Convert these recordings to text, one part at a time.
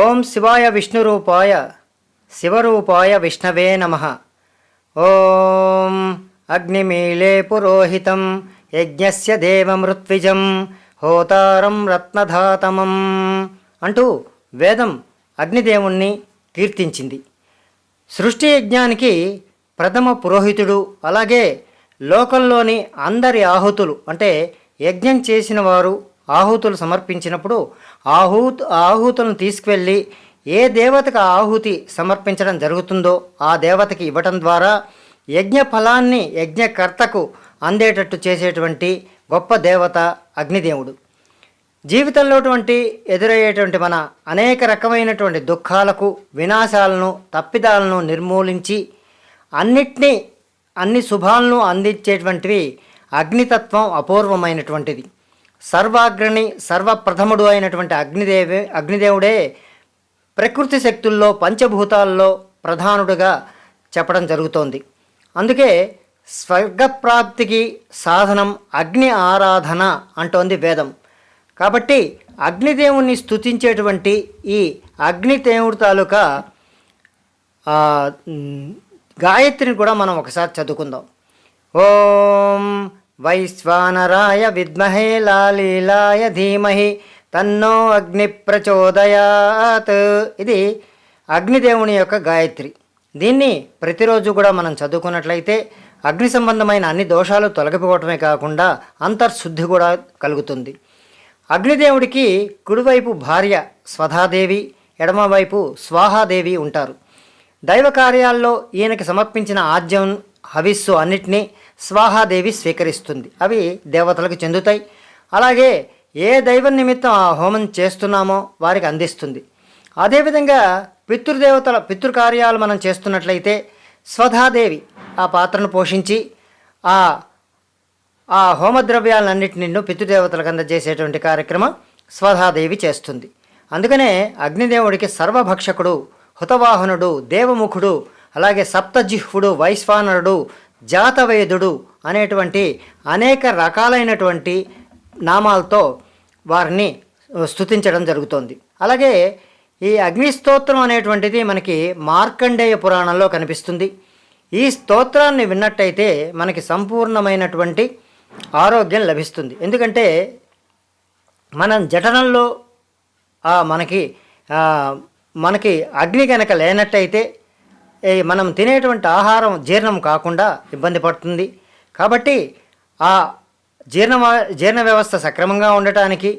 ఓం శివాయ విష్ణురూపాయ శివరూపాయ విష్ణవే నమ. ఓం అగ్నిమీలే పురోహితం యజ్ఞస్య దేవమృత్విజం హోతారం రత్నధాతమం అంటూ వేదం అగ్నిదేవుణ్ణి కీర్తించింది. సృష్టి యజ్ఞానికి ప్రథమ పురోహితుడు అలాగే లోకంలోని అందరి ఆహుతులు అంటే యజ్ఞం చేసిన వారు ఆహుతులు సమర్పించినప్పుడు ఆహూత్ ఆహుతులను తీసుకువెళ్ళి ఏ దేవతకు ఆహుతి సమర్పించడం జరుగుతుందో ఆ దేవతకి ఇవ్వటం ద్వారా యజ్ఞ ఫలాన్ని యజ్ఞకర్తకు అందేటట్టు చేసేటువంటి గొప్ప దేవత అగ్నిదేవుడు. జీవితంలోటువంటి ఎదురయ్యేటువంటి మన అనేక రకమైనటువంటి దుఃఖాలకు వినాశాలను తప్పిదాలను నిర్మూలించి అన్నిటినీ అన్ని శుభాలను అందించేటువంటివి అగ్నితత్వం అపూర్వమైనటువంటిది. సర్వాగ్రణి సర్వప్రథముడు అయినటువంటి అగ్నిదేవి అగ్నిదేవుడే ప్రకృతి శక్తుల్లో పంచభూతాల్లో ప్రధానుడుగా చెప్పడం జరుగుతోంది. అందుకే స్వర్గప్రాప్తికి సాధనం అగ్ని ఆరాధన అంటోంది వేదం. కాబట్టి అగ్నిదేవుణ్ణి స్థుతించేటువంటి ఈ అగ్నిదేవుడి తాలూకా గాయత్రిని కూడా మనం ఒకసారి చదువుకుందాం. ఓం వైశ్వానరాయ విద్మహే లాలీలాయ ధీమహి తన్నో అగ్ని ప్రచోదయాత్ ఇది అగ్నిదేవుని యొక్క గాయత్రి. దీన్ని ప్రతిరోజు కూడా మనం చదువుకున్నట్లయితే అగ్ని సంబంధమైన అన్ని దోషాలు తొలగిపోవటమే కాకుండా అంతర్శుద్ధి కూడా కలుగుతుంది. అగ్నిదేవుడికి కుడివైపు భార్య స్వధాదేవి ఎడమవైపు స్వాహాదేవి ఉంటారు. దైవ కార్యాల్లో ఈయనకి సమర్పించిన ఆజ్యం హవిస్సు అన్నిటినీ స్వాహాదేవి స్వీకరిస్తుంది. అవి దేవతలకు చెందుతాయి. అలాగే ఏ దైవ నిమిత్తం ఆ హోమం చేస్తున్నామో వారికి అందిస్తుంది. అదేవిధంగా పితృదేవతల పితృకార్యాలు మనం చేస్తున్నట్లయితే స్వధాదేవి ఆ పాత్రను పోషించి ఆ ఆ హోమద్రవ్యాలన్నింటినీ పితృదేవతలకు అందజేసేటువంటి కార్యక్రమం స్వధాదేవి చేస్తుంది. అందుకనే అగ్నిదేవుడికి సర్వభక్షకుడు హుతవాహనుడు దేవముఖుడు అలాగే సప్తజిహ్వుడు వైశ్వానరుడు జాతవేదుడు అనేటువంటి అనేక రకాలైనటువంటి నామాలతో వారిని స్థుతించడం జరుగుతోంది. అలాగే ఈ అగ్నిస్తోత్రం అనేటువంటిది మనకి మార్కండేయ పురాణంలో కనిపిస్తుంది. ఈ స్తోత్రాన్ని విన్నట్టయితే మనకి సంపూర్ణమైనటువంటి ఆరోగ్యం లభిస్తుంది. ఎందుకంటే మనం జఠనంలో ఆ, మనకి మనకి అగ్ని కనుక లేనట్టయితే మనం తినేటువంటి ఆహారం జీర్ణం కాకుండా ఇబ్బంది పడుతుంది. కాబట్టి ఆ జీర్ణ జీర్ణ వ్యవస్థ సక్రమంగా ఉండటానికి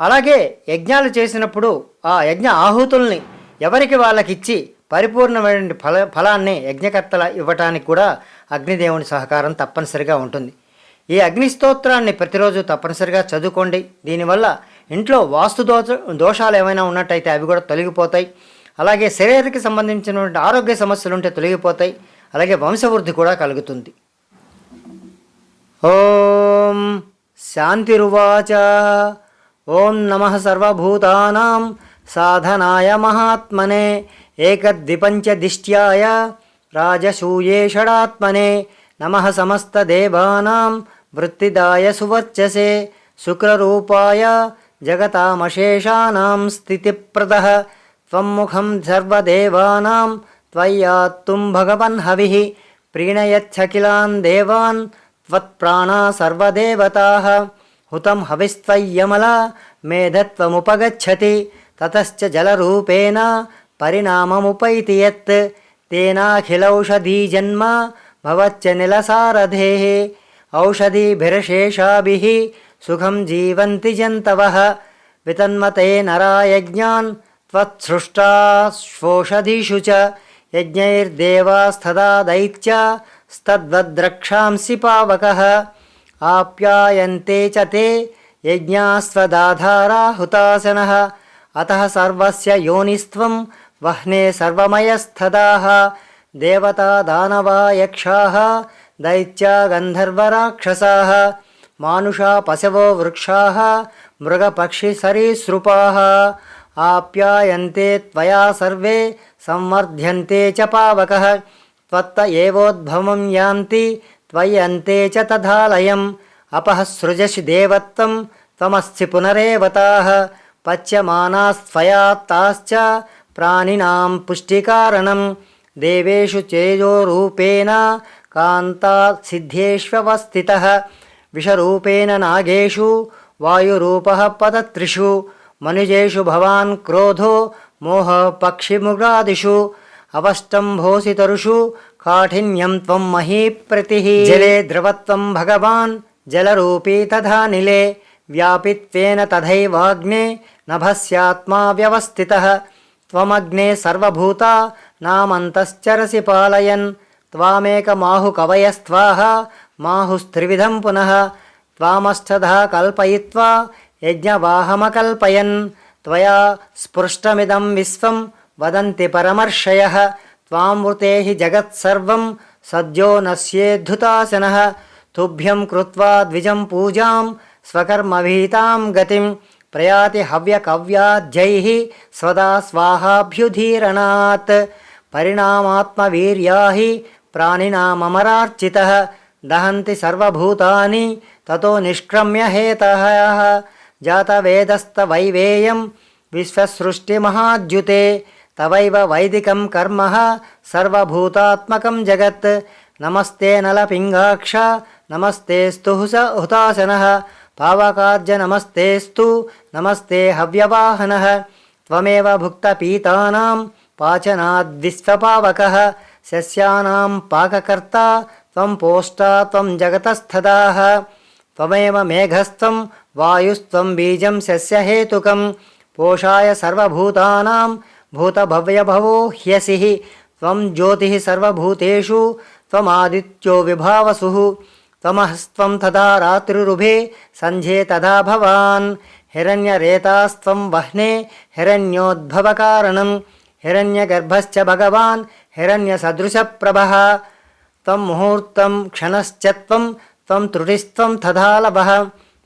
అలాగే యజ్ఞాలు చేసినప్పుడు ఆ యజ్ఞ ఆహుతుల్ని ఎవరికి వాళ్ళకి ఇచ్చి పరిపూర్ణమైన ఫల ఫలాన్ని యజ్ఞకర్తల ఇవ్వటానికి కూడా అగ్నిదేవుని సహకారం తప్పనిసరిగా ఉంటుంది. ఈ అగ్ని స్తోత్రాన్ని ప్రతిరోజు తప్పనిసరిగా చదువుకోండి. దీనివల్ల ఇంట్లో వాస్తు దోష దోషాలు ఏమైనా ఉన్నట్టయితే అవి కూడా తొలగిపోతాయి. అలాగే శరీరానికి సంబంధించినటువంటి ఆరోగ్య సమస్యలు ఉంటే తొలగిపోతాయి. అలాగే వంశవృద్ధి కూడా కలుగుతుంది. ఓం శాంతిరువాచ. ఓం నమ సర్వభూతానాం సాధనాయ మహాత్మనే. ఏకద్విపంచదిష్ట్యాయ రాజసూయే షడాత్మనే. నమ సమస్తదేవానాం వృత్తిదాయ సువర్చసే. శుక్రరూపాయ జగతామశేషానాం స్థితిప్రదః. त्वम्मुखं सर्वदेवानां त्वय्यात्तुं भगवन् हविः प्रीणयच्छकिलान् देवान् त्वत्प्राणा सर्वदेवताः हुतं हविस्त्वय्यमला मेधत्वमुपगच्छति ततश्च जलरूपेण परिणाममुपैति यत् तेनाखिलौषधीजन्म भवच्च निलसारधेः औषधिभिरशेषाभिः सुखं जीवन्ति जन्तवः वितन्मते नरायज्ञान् त्वत्सृष्टाश्वोषधीषु च यज्ञैर्देवास्तदा दैत्या स्तद्वद्रक्षांसि पावकः आप्यायन्ते च ते यज्ञास्त्वदाधारा हुतासनः अतः सर्वस्य योनिस्त्वं वह्ने सर्वमयस्थदाः देवता दानवा यक्षाः दैत्या गन्धर्वराक्षसाः मानुषा पशवो वृक्षाः मृगपक्षिसरीसृपाः ఆప్యాయంతే త్వయా సర్వే సంవర్ధ్యంతే చ పావక. త్వత్త ఏవోద్భవం యాంతి త్వయంతే చ తథాలయం. అపహసృజసి దేవత్వం త్వమస్సి పునరేవతా. పచ్యమానాస్త్వయాత్తాశ్చ ప్రాణినాం పుష్టికారణం. దేవేషు చేజోరూపేణ కాంతాసిద్ధ్యేష్వస్థిత విషరూపేణ నాగేషు వాయురూప పదత్రిషు. मनुजेषु भवान् क्रोधो मोह पक्षिमुगादिषु अवस्तम्भोऽसि तरुषु काठिन्यं त्वं महीप्रतिः जले द्रवत्वं भगवान् जलरूपी तथा निले व्यापित्वेन तथैवाग्ने नभस्यात्मा व्यवस्थितः त्वमग्ने सर्वभूता नामन्तश्चरसि पालयन् त्वामेकमाहुकवयस्त्वाः माहुस्त्रिविधं पुनः त्वामष्टधा कल्पयित्वा యజ్ఞవాహమకల్పయన్. త్వయా స్పృష్టమిదం విశ్వం వదంతి పరమర్షయ. త్వామృతే హి జగత్సర్వం సద్యో నశ్యేద్ధుతాసన తుభ్యం కృత్వా ద్విజం పూజాం స్వకర్మభీతాం గతిం ప్రయాతి హవ్యకవ్యాధ్యై స్వదా స్వాహాభ్యుధీరణాత్. పరిణామాత్మవీర్యా హి ప్రాణినామరార్చిత దహంతి సర్వభూతాని తతో నిష్క్రమ్య హేత जातवेदस्तवैवेयं विश्वसृष्टिमहाद्युते तवैव वैदिकं कर्म सर्वभूतात्मकं जगत् नमस्ते नलपिङ्गाक्ष नमस्तेऽस्तु हुस हुतासनः पावकार्य नमस्तेऽस्तु नमस्ते हव्यवाहनः त्वमेव भुक्तपीतानां पाचनाद्विश्वपावकः सस्यानां पाककर्ता त्वं पोष्टा त्वं जगतस्थदाः त्वमेव मेघस्त्वं వాయుస్త్వం బీజం సస్యహేతుకం పోషాయ సర్వభూతానాం భూతభవ్యభవో హ్యసి. త్వం జ్యోతి సర్వభూతేషు త్వమాదిత్యో విభావసు. త్వమహస్త్వం తదా రాత్రిరుభే సంధ్యే తదా భవాన్. హిరణ్యరేతాస్త్వం వహ్నే హిరణ్యోద్భవకారణం. హిరణ్యగర్భశ్చ భగవాన్ హిరణ్యసదృశప్రభ. త్వం ముహూర్తం క్షణశ్చత్వం త్వం త్రుటిస్త్వం తథాలభ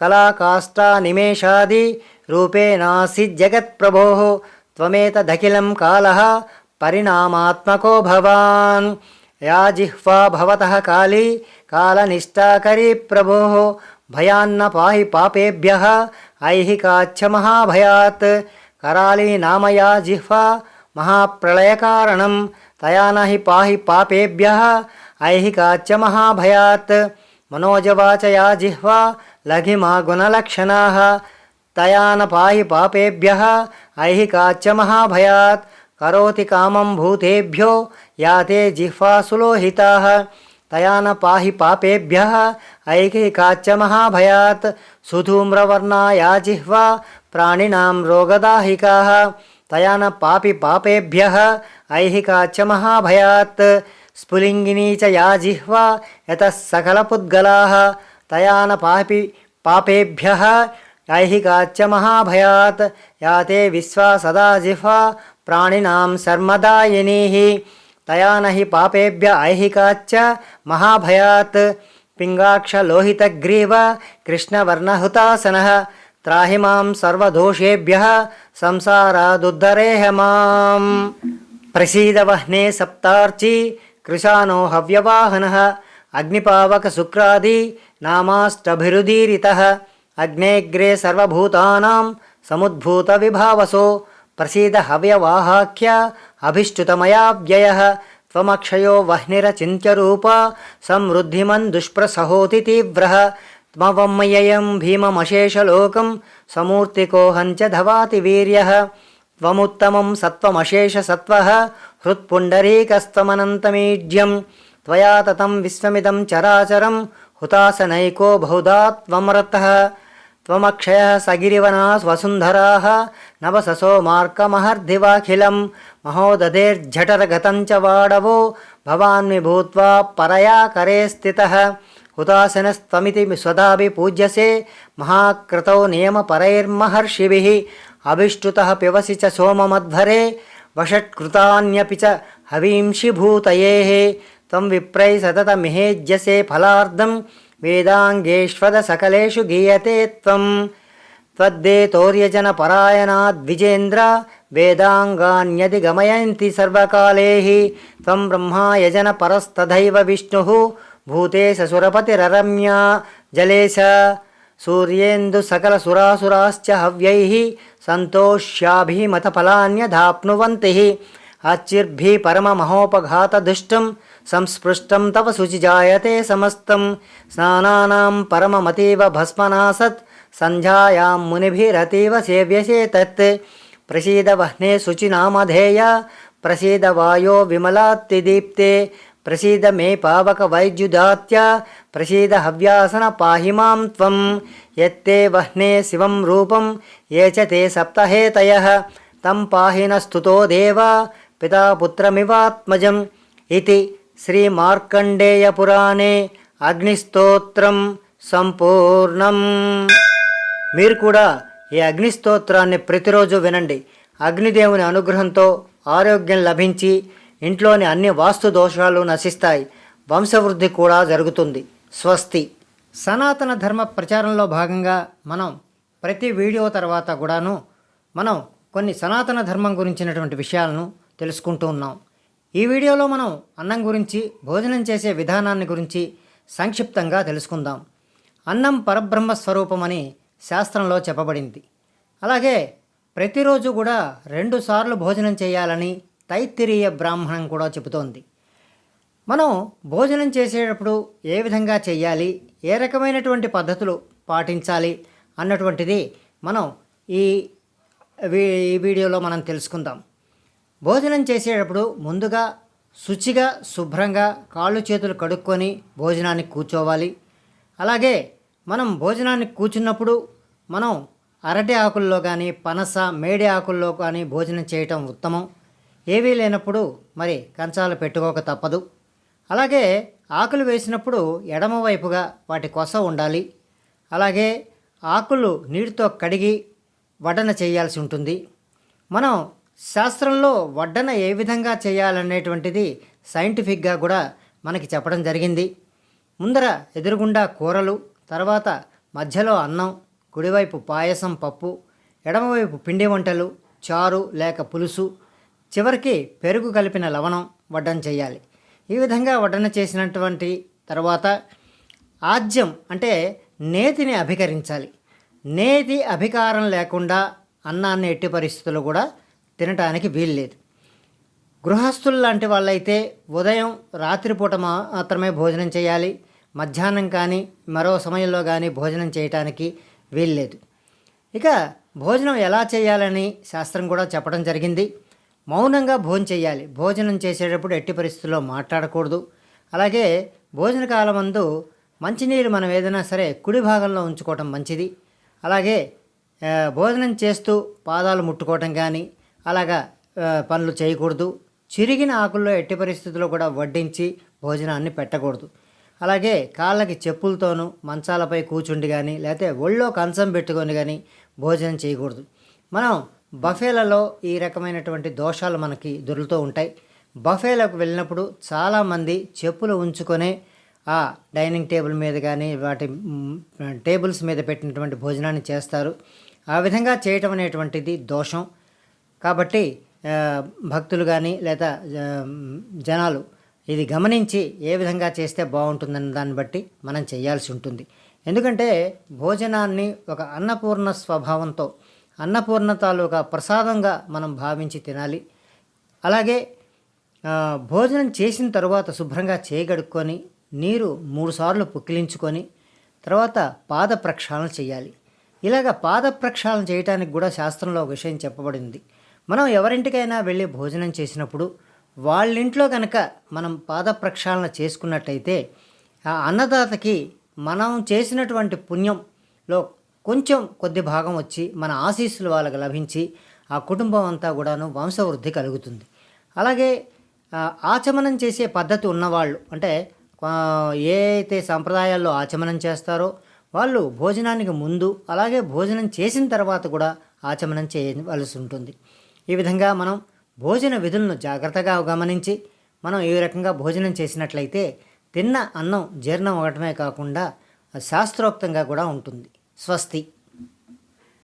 కళాకాష్టానిమేషాది రూపేణాసి జగత్ప్రభో త్వమేతదఖిలం కాల పరిణామాత్మకో భవాన్ యా జిహ్వా భవతः కాళీ కాలనిష్టాకరీ ప్రభో భయాన్న పాహి పాపేభ్య ఐహికాచ్చ మహాభయాత్ కరాళీ నామ యా జిహ్వా మహాప్రళయకారణం తయా ని పాహి పాపేభ్య ఐహికాచ్చ మహాభయాత్ మనోజవాచ యా లఘిమా గుణలక్షణా. తయాన పాయి పాపేభ్య. ఐహికాచ్చ మహాభయాత్. కరోతి కామం భూతేభ్యో. యాతే జిహ్వాసులోహితా తయాన పాహి పాపేభ్య. ఐహికాచ్చ మహాభయాత్. సుధూమ్రవర్ణాయా జిహ్వా. ప్రాణినాం రోగదాహికా. తయాన పాపి పాపేభ్య. ఐహికాచ్చ మహాభయాత్. స్ఫులింగినీ చ యా జిహ్వా. యత సకలపుద్గలా महाभयात् तया न पापि पापेभ्यः ऐहिकाच्च महाभयात् याते विश्वा सदा जिह्वा प्राणिनां शर्मदायिनीः तया न हि पापेभ्य ऐहिकाच्च महाभयात्। पिङ्गाक्षलोहितग्रीव कृष्णवर्णहुतासनः। त्राहि माँ सर्वदोषेभ्यः संसारादुद्धरेह माम्। प्रसीदवह्ने कृशानो हव्यवाहनः। అగ్నిపావక శుక్రాది నామాష్టభిరుదీరిత. అగ్నేగ్రే సర్వభూతానాం సముద్భూత విభావసో. ప్రసీద హవ్యవాహాఖ్య అభిష్టుతమయా వ్యయ త్వమక్షయో వహ్నిరచింత్యరూప సమృద్ధిమన్ దుష్ప్రసహోతి తీవ్ర. త్మవమ్మయ్యయం భీమమశేషలోకం సమూర్తికోహంచ ధవాతి వీర్య. త్వముత్తమం సత్వమశేషసత్వ. హృత్పుండరీకస్తమనంతమీజ్యం त्वया ततं विश्वमिदं चराचरं हुतासनैको बहुधा त्वमरतः त्वमक्षयः सगिरिवनास् वसुन्धराः नवससो मार्कमहर्दिवाखिलं महोदधेर्झटरगतं च वाडवो भवान्मि भूत्वा परया करे स्थितः हुतासनस्त्वमिति स्वदापि पूज्यसे महाक्रतौ नियमपरैर्महर्षिभिः अभिष्टुतः पिबसि च सोममध्वरे वषट्कृतान्यपि च తం విప్రై సతతమిహేజ్యసే ఫలార్థం వేదాంగేష్వద సకలేషు గీయతే త్వం తద్దేతోర్యజన పరాయణాద్విజేంద్ర వేదాంగాన్యది గమయంతి సర్వకాలే త్వం బ్రహ్మాయజన పరస్తథైవ విష్ణు భూతే ససురపతిరరమ్య జలేశ సూర్యేందు సకల సురాసురాశ్చ హవ్యై సంతోష్యాభిమత ఫలాన్యధాప్నువంతి పరమమహోపఘాతదుష్టం సంస్పృష్టం తవ శుచి జాయతే సమస్తం. స్నానానాం పరమమతీవ భస్మనాసత్. సంధ్యాయాం మునిభిరతీవ సేవ్యసే తత్ ప్రసీద వహ్నే శుచినామధేయ ప్రసీద వాయో విమలాత్తిదీప్తే. ప్రసీద మే పావక వైద్యుదాత్య. ప్రసీద హవ్యాసన పాహి మాం త్వం. యత్తే వహ్నే శివం రూపం. ఏ చ తే సప్తహేతయ. తం పాహిన స్థుతో దేవ. పితాపుత్రమివాత్మజం ఇది శ్రీమార్కండేయపురాణే అగ్నిస్తోత్రం సంపూర్ణం. మీరు కూడా ఈ అగ్నిస్తోత్రాన్ని ప్రతిరోజు వినండి. అగ్నిదేవుని అనుగ్రహంతో ఆరోగ్యం లభించి ఇంట్లోని అన్ని వాస్తు దోషాలు నశిస్తాయి. వంశవృద్ధి కూడా జరుగుతుంది. స్వస్తి. సనాతన ధర్మ ప్రచారంలో భాగంగా మనం ప్రతి వీడియో తర్వాత కూడాను మనం కొన్ని సనాతన ధర్మం గురించినటువంటి విషయాలను తెలుసుకుంటూ ఉన్నాం. ఈ వీడియోలో మనం అన్నం గురించి భోజనం చేసే విధానాన్ని గురించి సంక్షిప్తంగా తెలుసుకుందాం. అన్నం పరబ్రహ్మ స్వరూపమని శాస్త్రంలో చెప్పబడింది. అలాగే ప్రతిరోజు కూడా రెండు సార్లు భోజనం చేయాలని తైత్తిరీయ బ్రాహ్మణం కూడా చెబుతోంది. మనం భోజనం చేసేటప్పుడు ఏ విధంగా చేయాలి ఏ రకమైనటువంటి పద్ధతులు పాటించాలి అన్నటువంటిది మనం ఈ వీ- ఈ వీడియోలో మనం తెలుసుకుందాం. భోజనం చేసేటప్పుడు ముందుగా శుచిగా శుభ్రంగా కాళ్ళు చేతులు కడుక్కొని భోజనానికి కూర్చోవాలి. అలాగే మనం భోజనానికి కూర్చున్నప్పుడు మనం అరటి ఆకుల్లో కానీ పనస మేడి ఆకుల్లో కానీ భోజనం చేయటం ఉత్తమం. ఏవీ లేనప్పుడు మరి కంచాలు పెట్టుకోక తప్పదు. అలాగే ఆకులు వేసినప్పుడు ఎడమవైపుగా వాటి కొస ఉండాలి. అలాగే ఆకులు నీటితో కడిగి వడన చేయాల్సి ఉంటుంది. మనం శాస్త్రంలో వడ్డన ఏ విధంగా చేయాలనేటువంటిది సైంటిఫిక్గా కూడా మనకి చెప్పడం జరిగింది. ముందర ఎదురుగుండా కూరలు తర్వాత మధ్యలో అన్నం కుడివైపు పాయసం పప్పు ఎడమవైపు పిండి వంటలు చారు లేక పులుసు చివరికి పెరుగు కలిపిన లవణం వడ్డన చేయాలి. ఈ విధంగా వడ్డన చేసినటువంటి తర్వాత ఆజ్యం అంటే నేతిని అభికరించాలి. నేతి అభికారం లేకుండా అన్నాన్ని ఎట్టి పరిస్థితుల్లో కూడా తినటానికి వీల్లేదు. గృహస్థులు లాంటి వాళ్ళైతే ఉదయం రాత్రిపూట మాత్రమే భోజనం చేయాలి. మధ్యాహ్నం కానీ మరో సమయంలో కానీ భోజనం చేయటానికి వీల్లేదు. ఇక భోజనం ఎలా చేయాలని శాస్త్రం కూడా చెప్పడం జరిగింది. మౌనంగా భోజనం చేయాలి. భోజనం చేసేటప్పుడు ఎట్టి పరిస్థితుల్లో మాట్లాడకూడదు. అలాగే భోజన కాలమందు మంచినీరు మనం ఏదైనా సరే కుడి భాగంలో ఉంచుకోవటం మంచిది. అలాగే భోజనం చేస్తూ పాదాలు ముట్టుకోవటం కానీ అలాగా పనులు చేయకూడదు. చిరిగిన ఆకుల్లో ఎట్టి పరిస్థితుల్లో కూడా వడ్డించి భోజనాన్ని పెట్టకూడదు. అలాగే కాళ్ళకి చెప్పులతోనూ మంచాలపై కూర్చుండి కానీ లేకపోతే ఒళ్ళో కంచం పెట్టుకొని కానీ భోజనం చేయకూడదు. మనం బఫేలలో ఈ రకమైనటువంటి దోషాలు మనకి దొరుకుతూ ఉంటాయి. బఫేలకు వెళ్ళినప్పుడు చాలామంది చెప్పులు ఉంచుకొనే ఆ డైనింగ్ టేబుల్ మీద కానీ వాటి టేబుల్స్ మీద పెట్టినటువంటి భోజనాన్ని చేస్తారు. ఆ విధంగా చేయటం అనేటువంటిది దోషం. కాబట్టి భక్తులు కానీ లేదా జనాలు ఇది గమనించి ఏ విధంగా చేస్తే బాగుంటుందన్న దాన్ని బట్టి మనం చేయాల్సి ఉంటుంది. ఎందుకంటే భోజనాన్ని ఒక అన్నపూర్ణ స్వభావంతో అన్నపూర్ణ తాలూకా ప్రసాదంగా మనం భావించి తినాలి. అలాగే భోజనం చేసిన తర్వాత శుభ్రంగా చేయగడుక్కొని నీరు మూడుసార్లు పుక్కిలించుకొని తర్వాత పాద ప్రక్షాళన చేయాలి. ఇలాగ పాద ప్రక్షాళన చేయడానికి కూడా శాస్త్రంలో ఒక విషయం చెప్పబడింది. మనం ఎవరింటికైనా వెళ్ళి భోజనం చేసినప్పుడు వాళ్ళ ఇంట్లో కనుక మనం పాద ప్రక్షాళన చేసుకున్నట్టయితే ఆ అన్నదాతకి మనం చేసినటువంటి పుణ్యంలో కొంచెం కొద్ది భాగం వచ్చి మన ఆశీస్సులు వాళ్ళకి లభించి ఆ కుటుంబం అంతా కూడాను వంశవృద్ధి కలుగుతుంది. అలాగే ఆచమనం చేసే పద్ధతి ఉన్నవాళ్ళు అంటే ఏ అయితే సాంప్రదాయాల్లో ఆచమనం చేస్తారో వాళ్ళు భోజనానికి ముందు అలాగే భోజనం చేసిన తర్వాత కూడా ఆచమనం చేయవలసి ఉంటుంది. ఈ విధంగా మనం భోజన విధులను జాగ్రత్తగా గమనించి మనం ఈ రకంగా భోజనం చేసినట్లయితే తిన్న అన్నం జీర్ణం అవటమే కాకుండా శాస్త్రోక్తంగా కూడా ఉంటుంది. స్వస్తి.